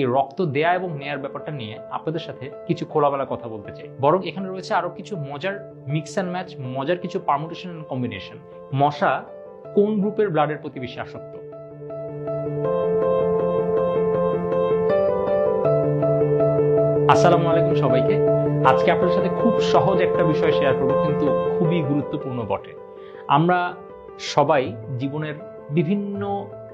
এই রক্ত দেয়া এবং নেয়ার ব্যাপারটা নিয়ে আপনাদের সাথে কিছু খোলামেলা কথা বলতে চাই। বরং এখানে রয়েছে আরও কিছু মজার মিক্স অ্যান্ড ম্যাচ মজার কিছু পারমুটেশন অ্যান্ড কম্বিনেশন মশা কোন গ্রুপের ব্লাডের প্রতি বেশি আসক্ত? আসসালামু আলাইকুম সবাইকে। আজকে আপনাদের সাথে খুব সহজ একটা বিষয় শেয়ার করব, কিন্তু খুবই গুরুত্বপূর্ণ বটে। আমরা সবাই জীবনের বিভিন্ন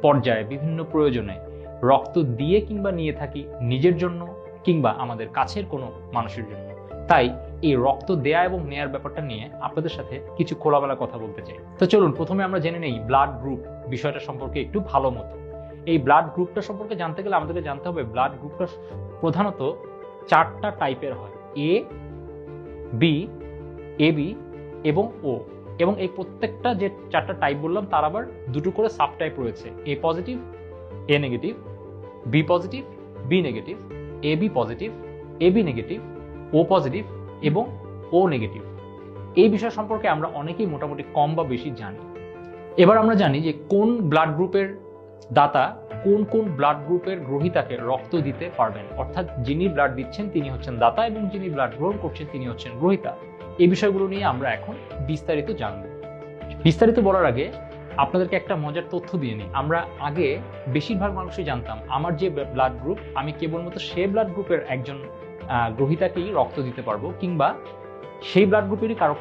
পর্যায়ে, বিভিন্ন প্রয়োজনে রক্ত দিয়ে কিংবা নিয়ে থাকি নিজের জন্য কিংবা আমাদের কাছের কোনো মানুষের জন্য। তাই এই রক্ত দেয়া এবং নেয়ার ব্যাপারটা নিয়ে আপনাদের সাথে কিছু খোলামেলা কথা বলতে চাই। তো চলুন, প্রথমে আমরা জেনে নেই ব্লাড গ্রুপ বিষয়টা সম্পর্কে একটু ভালো মতো। এই ব্লাড গ্রুপটা সম্পর্কে জানতে গেলে আমাদেরকে জানতে হবে ব্লাড গ্রুপটা প্রধানত চারটা টাইপের হয়। এ বি এ বি এবং ও এবং এই প্রত্যেকটা যে চারটা টাইপ বললাম, তার আবার দুটো করে সাব টাইপ রয়েছে। A positive A negative B positive B negative A B positive A B negative O positive এবং ও নেগেটিভ এই বিষয় সম্পর্কে আমরা অনেকেই মোটামুটি কম বা বেশি জানি। এবার আমরা জানি যে কোন ব্লাড গ্রুপের দাতা কোন কোন ব্লাড গ্রুপের গ্রহিতাকে রক্ত দিতে পারবেন। অর্থাৎ যিনি ব্লাড দিচ্ছেন তিনি হচ্ছেন দাতা এবং যিনি ব্লাড গ্রহণ করছেন তিনি হচ্ছেন গ্রহিতা। এই বিষয়গুলো নিয়ে আমরা এখন বিস্তারিত জানব। বিস্তারিত বলার আগে আপনাদেরকে একটা মজার তথ্য দিয়ে নিই। আমরা আগে বেশিরভাগ মানুষই জানতাম, আমার যে ব্লাড গ্রুপ, আমি কেবলমাত্র সে ব্লাড গ্রুপের একজন গ্রহিতাকেই রক্ত দিতে পারব, কিংবা সেই ব্লাড গ্রুপেরই কারও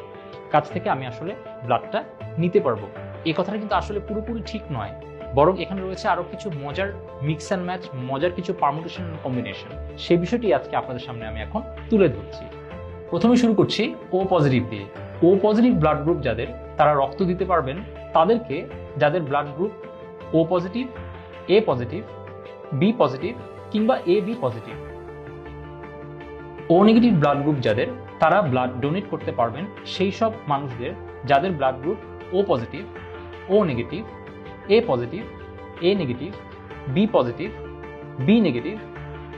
কাছ থেকে আমি আসলে ব্লাডটা নিতে পারব। এই কথাটা কিন্তু আসলে পুরোপুরি ঠিক নয়। বরং এখানে রয়েছে আরও কিছু মজার মিক্স অ্যান্ড ম্যাচ মজার কিছু পারমুটেশন কম্বিনেশন সেই বিষয়টি আজকে আপনাদের সামনে আমি এখন তুলে ধরছি। প্রথমে শুরু করছি ও পজিটিভ দিয়ে। ও পজিটিভ ব্লাড গ্রুপ যাদের, তারা রক্ত দিতে পারবেন তাদেরকে যাদের blood group O positive A positive B positive কিংবা A B positive O negative blood group যাদের, তারা ব্লাড ডোনেট করতে পারবেন সেই সব মানুষদের যাদের blood group O positive O negative A positive A negative B positive B negative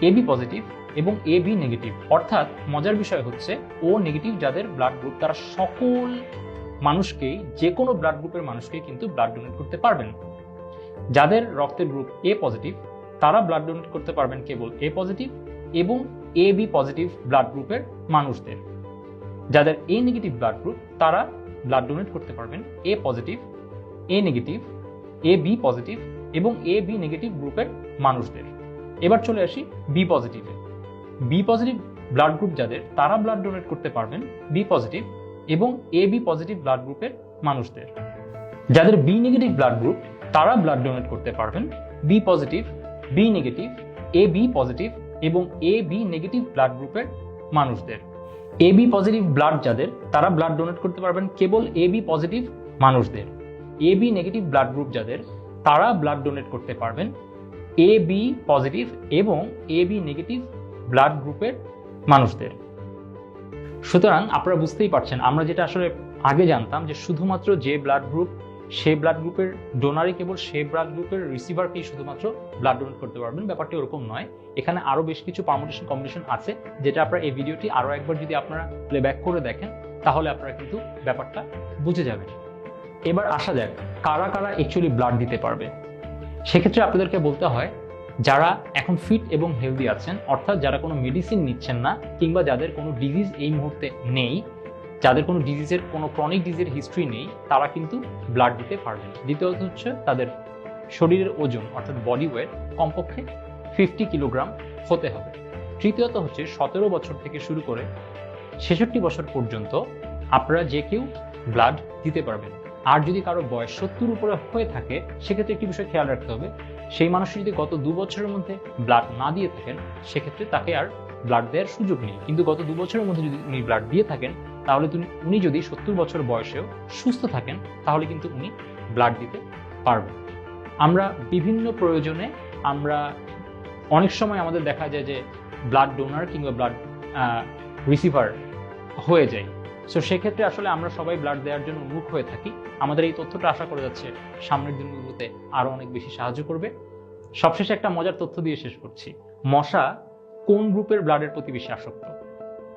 A B positive এবং এ বি নেগেটিভ অর্থাৎ মজার বিষয় হচ্ছে ও নেগেটিভ যাদের ব্লাড গ্রুপ তারা সকল মানুষকেই যে কোনো ব্লাড গ্রুপের মানুষকেই কিন্তু ব্লাড ডোনেট করতে পারবেন। যাদের রক্তের গ্রুপ এ পজিটিভ তারা ব্লাড ডোনেট করতে পারবেন কেবল এ পজিটিভ এবং এ বি পজিটিভ ব্লাড গ্রুপের মানুষদের। যাদের এ নেগেটিভ ব্লাড গ্রুপ তারা ব্লাড ডোনেট করতে পারবেন A positive A negative A B positive এবং এ বি নেগেটিভ গ্রুপের মানুষদের। এবার চলে আসি বি পজিটিভে বি পজিটিভ ব্লাড গ্রুপ যাদের, তারা ব্লাড ডোনেট করতে পারবেন বি পজিটিভ এবং এ বি পজিটিভ ব্লাড গ্রুপের মানুষদের। যাদের বি নেগেটিভ ব্লাড গ্রুপ তারা ব্লাড ডোনেট করতে পারবেন। B positive B negative A B positive এবং এ বি নেগেটিভ ব্লাড গ্রুপের মানুষদের। এ বি পজিটিভ ব্লাড যাদের, তারা ব্লাড ডোনেট করতে পারবেন কেবল এ বি পজিটিভ মানুষদের। A B negative blood group যাদের, তারা ব্লাড ডোনেট করতে পারবেন। এ বি পজিটিভ এবং এ বি নেগেটিভ ব্লাড গ্রুপের মানুষদের। সুতরাং আপনারা বুঝতেই পারছেন, আমরা যেটা আসলে আগে জানতাম যে শুধুমাত্র যে ব্লাড গ্রুপ সেই ব্লাড গ্রুপের ডোনারই কেবল সেই ব্লাড গ্রুপের রিসিভারকেই শুধুমাত্র ব্লাড ডোনেট করতে পারবেন, ব্যাপারটি ওরকম নয়। এখানে আরও বেশ কিছু পারমুটেশন কম্বিনেশন আছে, যেটা আপনারা এই ভিডিওটি আরও একবার যদি আপনারা প্লেব্যাক করে দেখেন, তাহলে আপনারা কিন্তু ব্যাপারটা বুঝে যাবেন। এবার আসা যাক, কারা কারা অ্যাকচুয়ালি ব্লাড দিতে পারবে? সেক্ষেত্রে আপনাদেরকে বলতে হয় যারা এখন ফিট এবং হেলদি আছেন, অর্থাৎ যারা কোনো মেডিসিন নিচ্ছেন না, কিংবা যাদের কোনো ডিজিজ এই মুহূর্তে নেই, যাদের কোনো ডিজিজের কোনো ক্রনিক ডিজিজের হিস্ট্রি নেই, তারা কিন্তু ব্লাড দিতে পারবেন। দ্বিতীয়ত হচ্ছে তাদের শরীরের ওজন, অর্থাৎ বডি ওয়েট কমপক্ষে ফিফটি কিলোগ্রাম হতে হবে। তৃতীয়ত হচ্ছে সতেরো বছর থেকে শুরু করে ছেষট্টি বছর পর্যন্ত আপনারা যে কেউ ব্লাড দিতে পারবেন। আর যদি কারও বয়স সত্তর উপরে হয়ে থাকে, সেক্ষেত্রে একটি বিষয় খেয়াল রাখতে হবে সেই মানুষ যদি গত দু বছরের মধ্যে ব্লাড না দিয়ে থাকেন, সেক্ষেত্রে তাকে আর ব্লাড দেওয়ার সুযোগ নেই। কিন্তু গত দু বছরের মধ্যে যদি উনি ব্লাড দিয়ে থাকেন, তাহলে তুমি- উনি যদি সত্তর বছর বয়সেও সুস্থ থাকেন, তাহলে কিন্তু উনি ব্লাড দিতে পারবেন। আমরা বিভিন্ন প্রয়োজনে আমরা অনেক সময় আমাদের দেখা যায় যে ব্লাড ডোনার কিংবা ব্লাড রিসিভার হয়ে যায় সো সেক্ষেত্রে আসলে আমরা সবাই ব্লাড দেওয়ার জন্য উন্মুখ হয়ে থাকি। আমাদের এই তথ্যটা আশা করা যাচ্ছে সামনের দিনগুলোতে আরও অনেক বেশি সাহায্য করবে। সবশেষে একটা মজার তথ্য দিয়ে শেষ করছি। মশা কোন গ্রুপের ব্লাডের প্রতি বেশি আসক্ত?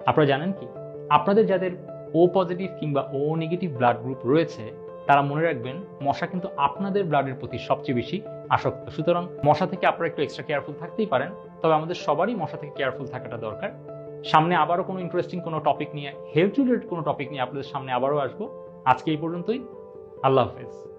আপনারা জানেন কি? আপনাদের যাদের ও পজিটিভ কিংবা ও নেগেটিভ ব্লাড গ্রুপ রয়েছে, তারা মনে রাখবেন মশা কিন্তু আপনাদের ব্লাডের প্রতি সবচেয়ে বেশি আসক্ত। সুতরাং মশা থেকে আপনারা একটু এক্সট্রা কেয়ারফুল থাকতেই পারেন। তবে আমাদের সবারই মশা থেকে কেয়ারফুল থাকাটা দরকার। সামনে আবারও কোনো ইন্টারেস্টিং কোনো টপিক নিয়ে হেলথ রিলেটেড কোনো টপিক নিয়ে আপনাদের সামনে আবারও আসব। আজকে এই পর্যন্তই। আল্লাহ হাফেজ।